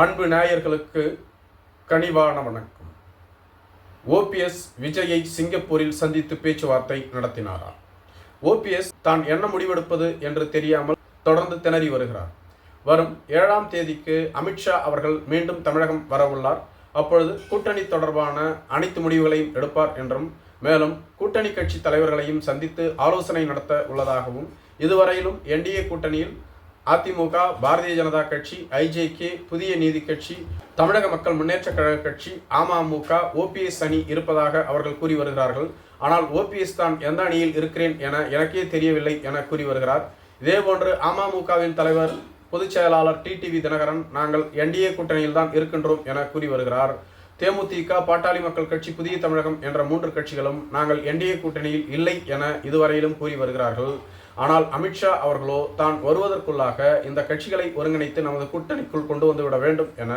அன்பு நாயர்களுக்கு கனிவான வணக்கம். ஓபிஎஸ் விஜயை சிங்கப்பூரில் சந்தித்து பேச்சுவார்த்தை நடத்தினாரா? ஓபிஎஸ் தான் என்ன முடிவெடுப்பது என்று தெரியாமல் தொடர்ந்து திணறி வருகிறார். வரும் ஏழாம் தேதிக்கு அமித்ஷா அவர்கள் மீண்டும் தமிழகம் வரவுள்ளார் அப்பொழுது கூட்டணி தொடர்பான அனைத்து முடிவுகளையும் எடுப்பார் என்றும் மேலும் கூட்டணி கட்சி தலைவர்களையும் சந்தித்து ஆலோசனை நடத்த உள்ளதாகவும் இதுவரையிலும் என்டிஏ கூட்டணியில் அதிமுக பாரதிய ஜனதா கட்சி ஐஜேகே புதிய நீதி கட்சி தமிழக மக்கள் முன்னேற்ற கழக கட்சி அமமுக ஓபிஎஸ் அணி இருப்பதாக அவர்கள் கூறி வருகிறார்கள். ஆனால் ஓபிஎஸ் தான் எந்த அணியில் இருக்கிறேன் என எனக்கே தெரியவில்லை என கூறி வருகிறார். இதேபோன்று அமமுகவின் தலைவர் பொதுச் செயலாளர் டிடிவி தினகரன் நாங்கள் என்டிஏ கூட்டணியில் தான் இருக்கின்றோம் என கூறி வருகிறார். தேமுதிக பாட்டாளி மக்கள் கட்சி புதிய தமிழகம் என்ற மூன்று கட்சிகளும் நாங்கள் என்டிஏ கூட்டணியில் இல்லை என இதுவரையிலும் கூறி வருகிறார்கள். ஆனால் அமித்ஷா அவர்களோ தான் வருவதற்குள்ளாக இந்த கட்சிகளை ஒருங்கிணைத்து நமது கூட்டணிக்குள் கொண்டு வந்துவிட வேண்டும் என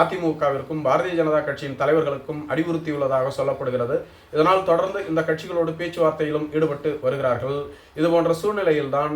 அதிமுகவிற்கும் பாரதிய ஜனதா கட்சியின் தலைவர்களுக்கும் அறிவுறுத்தியுள்ளதாக சொல்லப்படுகிறது. இதனால் தொடர்ந்து இந்த கட்சிகளோடு பேச்சுவார்த்தையிலும் ஈடுபட்டு வருகிறார்கள். இதுபோன்ற சூழ்நிலையில்தான்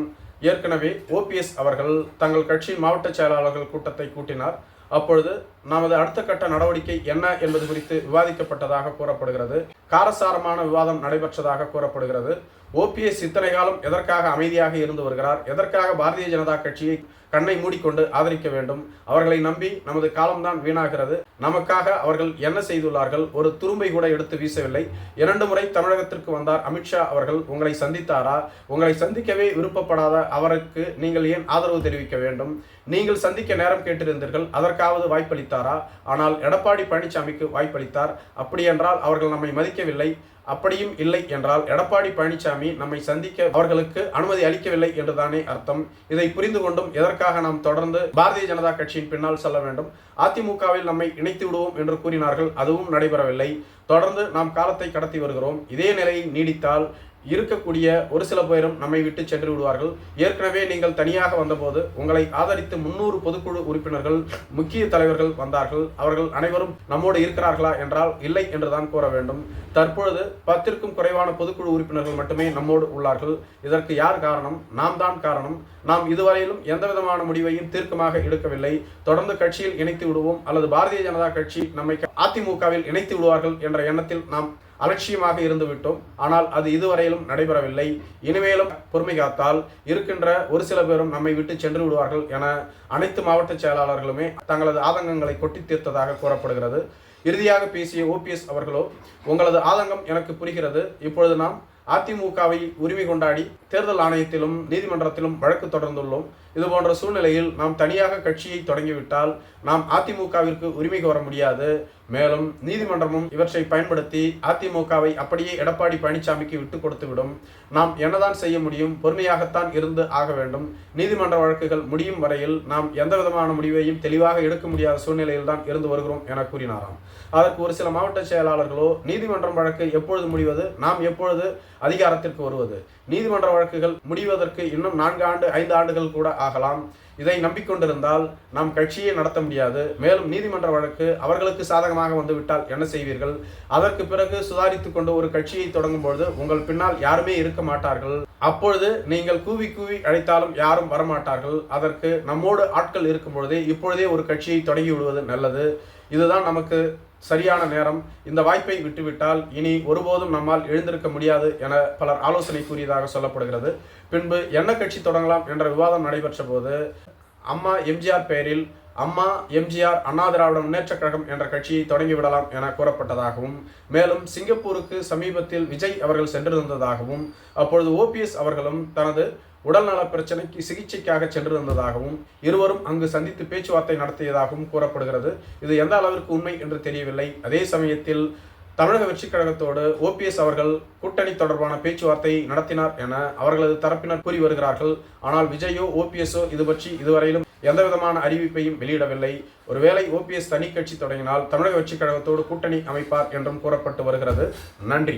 ஏற்கனவே ஓபிஎஸ் அவர்கள் தங்கள் கட்சியின் மாவட்ட செயலாளர்கள் கூட்டத்தை கூட்டினார். அப்பொழுது நமது அடுத்த கட்ட நடவடிக்கை என்ன என்பது குறித்து விவாதிக்கப்பட்டதாக கூறப்படுகிறது. காரசாரமான விவாதம் நடைபெற்றதாக கூறப்படுகிறது. ஓபிஎஸ் இத்தனை காலம் எதற்காக அமைதியாக இருந்து வருகிறார்? எதற்காக பாரதிய ஜனதா கட்சியை கண்ணை மூடிக்கொண்டு ஆதரிக்க வேண்டும்? அவர்களை நம்பி நமது காலம்தான் வீணாகிறது. நமக்காக அவர்கள் என்ன செய்துள்ளார்கள்? ஒரு துரும்பை கூட எடுத்து வீசவில்லை. இரண்டு முறை தமிழகத்திற்கு வந்தார் அமித்ஷா அவர்கள். உங்களை சந்தித்தாரா? உங்களை சந்திக்கவே விருப்பப்படாத அவருக்கு நீங்கள் ஏன் ஆதரவு தெரிவிக்க வேண்டும்? நீங்கள் சந்திக்க நேரம் கேட்டிருந்தீர்கள். அதற்காவது வாய்ப்பளித்தாரா? ஆனால் எடப்பாடி பழனிசாமிக்கு வாய்ப்பளித்தார். அப்படியென்றால் அவர்கள் நம்மை மதிக்கவில்லை. அப்படியும் இல்லை என்றால் எடப்பாடி பழனிசாமி நம்மை சந்திக்க அவர்களுக்கு அனுமதி அளிக்கவில்லை என்றுதானே அர்த்தம். இதை புரிந்து கொண்டும் எதற்காக நாம் தொடர்ந்து பாரதிய ஜனதா கட்சியின் பின்னால் செல்ல வேண்டும்? அதிமுகவில் நம்மை இணைத்து விடுவோம் என்று கூறினார்கள் அதுவும் நடைபெறவில்லை. தொடர்ந்து நாம் காலத்தை கடத்தி வருகிறோம். இதே நிலையை நீடித்தால் இருக்கக்கூடிய ஒரு சில பேரும் நம்மை விட்டு சென்று விடுவார்கள். ஏற்கனவே நீங்கள் தனியாக வந்தபோது உங்களை ஆதரித்து முன்னூறு பொதுக்குழு உறுப்பினர்கள் முக்கிய தலைவர்கள் வந்தார்கள். அவர்கள் அனைவரும் நம்மோடு இருக்கிறார்களா என்றால் இல்லை என்றுதான் கூற வேண்டும். தற்பொழுது பத்திற்கும் குறைவான பொதுக்குழு உறுப்பினர்கள் மட்டுமே நம்மோடு உள்ளார்கள். இதற்கு யார் காரணம்? நாம் தான் காரணம். நாம் இதுவரையிலும் எந்த விதமான முடிவையும் தீர்க்கமாக எடுக்கவில்லை. தொடர்ந்து கட்சியில் இணைத்து விடுவோம் அல்லது பாரதிய ஜனதா கட்சி நம்மை அதிமுகவில் இணைத்து விடுவார்கள் என்ற எண்ணத்தில் நாம் அலட்சியமாக இருந்துவிட்டோம். ஆனால் அது இதுவரையிலும் நடைபெறவில்லை. இனிமேலும் பொறுமை காத்தால் இருக்கின்ற ஒரு சில பேரும் நம்மை விட்டு சென்று விடுவார்கள் என அனைத்து மாவட்ட செயலாளர்களுமே தங்களது ஆதங்கங்களை கொட்டி தீர்த்ததாக கூறப்படுகிறது. இறுதியாக பேசிய ஓபிஎஸ் அவர்களோ உங்களது ஆதங்கம் எனக்கு புரிகிறது. இப்பொழுது நாம் அதிமுகவை உரிமை கொண்டாடி தேர்தல் ஆணையத்திலும் நீதிமன்றத்திலும் வழக்கு தொடர்ந்துள்ளோம். இது போன்ற சூழ்நிலையில் நாம் தனியாக கட்சியை தொடங்கிவிட்டால் நாம் அதிமுகவிற்கு உரிமை கோர முடியாது. மேலும் நீதிமன்றமும் இவற்றை பயன்படுத்தி அதிமுகவை அப்படியே எடப்பாடி பழனிசாமிக்கு விட்டு கொடுத்துவிடும் நாம் என்னதான் செய்ய முடியும்? பொறுமையாகத்தான் இருந்து ஆக வேண்டும். நீதிமன்ற வழக்குகள் முடியும் வரையில் நாம் எந்த விதமான முடிவையும் தெளிவாக எடுக்க முடியாத சூழ்நிலையில் தான் இருந்து வருகிறோம் என கூறினாராம். அதற்கு ஒரு சில மாவட்ட செயலாளர்களோ நீதிமன்றம் வழக்கு எப்பொழுது முடிவது? நாம் எப்பொழுது அதிகாரத்திற்கு வருவது? நீதிமன்ற வழக்குகள் முடிவதற்கு இன்னும் நான்கு ஆண்டு ஐந்து ஆண்டுகள் கூட ஆகலாம். இதை நம்பிக்கொண்டிருந்தால் நாம் கட்சியை நடத்த முடியாது. மேலும் நீதிமன்ற வழக்கு அவர்களுக்கு சாதகமாக வந்துவிட்டால் என்ன செய்வீர்கள்? அதற்கு பிறகு சுதாரித்து கொண்டு ஒரு கட்சியை தொடங்கும் பொழுது உங்கள் பின்னால் யாருமே இருக்க மாட்டார்கள். அப்பொழுது நீங்கள் கூவி கூவி அழைத்தாலும் யாரும் வரமாட்டார்கள். அதற்கு நம்மோடு ஆட்கள் இருக்கும் பொழுதே இப்பொழுதே ஒரு கட்சியை தொடங்கி விடுவது நல்லது. இதுதான் நமக்கு சரியான நேரம். இந்த வாய்ப்பை விட்டுவிட்டால் இனி ஒருபோதும் நம்மால் எழுந்திருக்க முடியாது என பலர் ஆலோசனை கூறியதாக சொல்லப்படுகிறது. பின்பு என்ன கட்சி தொடங்கலாம் என்ற விவாதம் நடைபெற்ற போது அம்மா எம்ஜிஆர் பெயரில் அம்மா எம்ஜிஆர் அண்ணா திராவிட முன்னேற்ற கழகம் என்ற கட்சியை தொடங்கிவிடலாம் என கூறப்பட்டதாகவும் மேலும் சிங்கப்பூருக்கு சமீபத்தில் விஜய் அவர்கள் சென்றிருந்ததாகவும் அப்பொழுது ஓபிஎஸ் அவர்களும் தனது உடல்நல பிரச்சனைக்கு சிகிச்சைக்காக சென்றிருந்ததாகவும் இருவரும் அங்கு சந்தித்து பேச்சுவார்த்தை நடத்தியதாகவும் கூறப்படுகிறது. இது எந்த அளவிற்கு உண்மை என்று தெரியவில்லை. அதே சமயத்தில் தமிழக வெற்றிக் கழகத்தோடு ஓபிஎஸ் அவர்கள் கூட்டணி தொடர்பான பேச்சுவார்த்தை நடத்தினார் என அவர்களது தரப்பினர் கூறி வருகிறார்கள். ஆனால் விஜயோ ஓபிஎஸ்ஓ இது பற்றி இதுவரையிலும் எந்த விதமான அறிவிப்பையும் வெளியிடவில்லை. ஒருவேளை ஓபிஎஸ் தனி கட்சி தொடங்கினால் தமிழக வெற்றிக் கழகத்தோடு கூட்டணி அமைப்பார் என்றும் கூறப்பட்டு வருகிறது. நன்றி.